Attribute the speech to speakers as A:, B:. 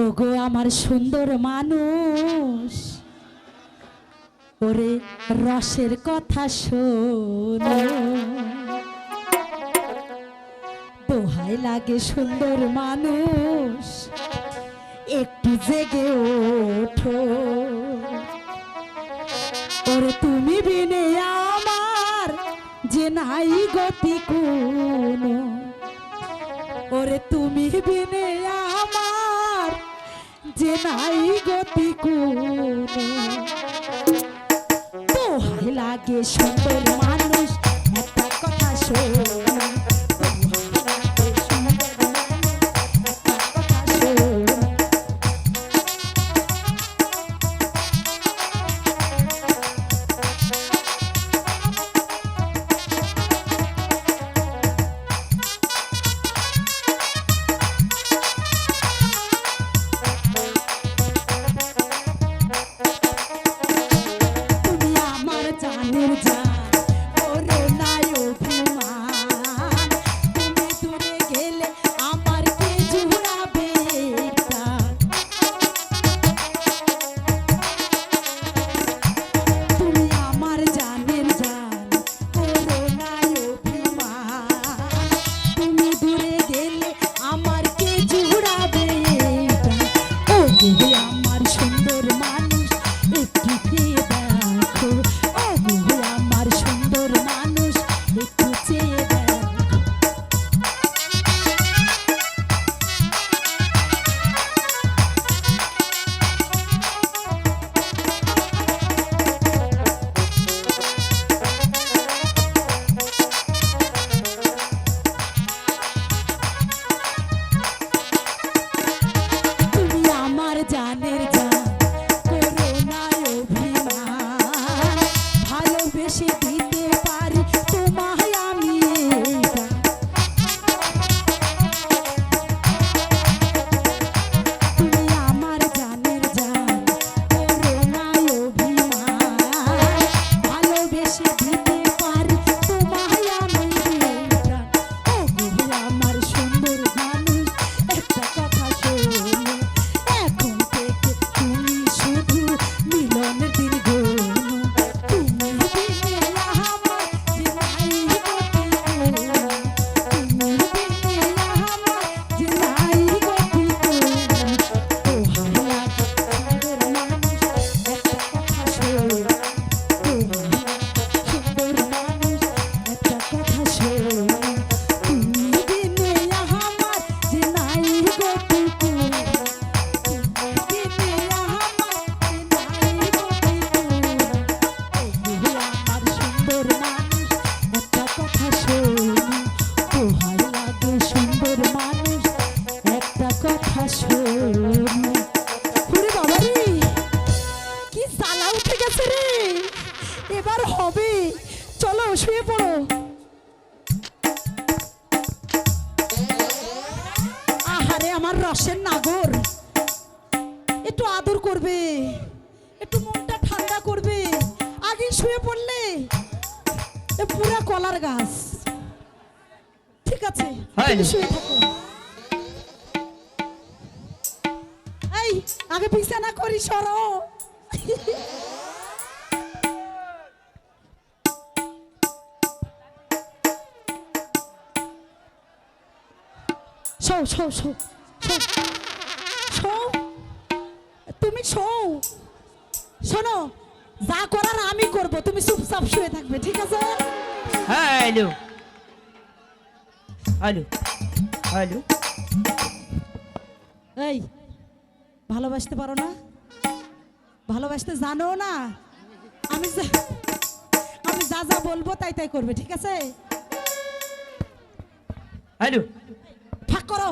A: ওগো আমার সুন্দর মানুষ। ওরে রসের কথা শোনো। দোহাই লাগে সুন্দর মানুষ। একটু জেগে ওঠো। ওরে তুমি বিনে আমার যে নাই গতি কোনো। ওরে তুমি বিনে যে নাই গতি কোনো লাগে সুন্দর মানুষ একটা কথা শোনো। জ্বালা উঠে গেছে রে। এবার হবে। চলো শুয়ে পড়ো। আহারে আমার রসের নাগর। একটু আদর করবে। একটু মনটা ঠান্ডা করবে। আগে শুয়ে পড়লে পুরা কলার গাছ। ঠিক আছে
B: হয়?
A: শুয়ে থাকো। এই আগে বিছানা করি সরো। শো শো শো শো তুমি শো শোনো যা করার আমি করব তুমি চুপচাপ শুয়ে থাকবে ঠিক আছে?
B: Hello hello hello.
A: এই ভালোবাসতে পারো না? ভালোবাসতে জানো না? আমি আমি যা যা বলব তাই তাই করবে ঠিক আছে?
B: ফাঁক করো।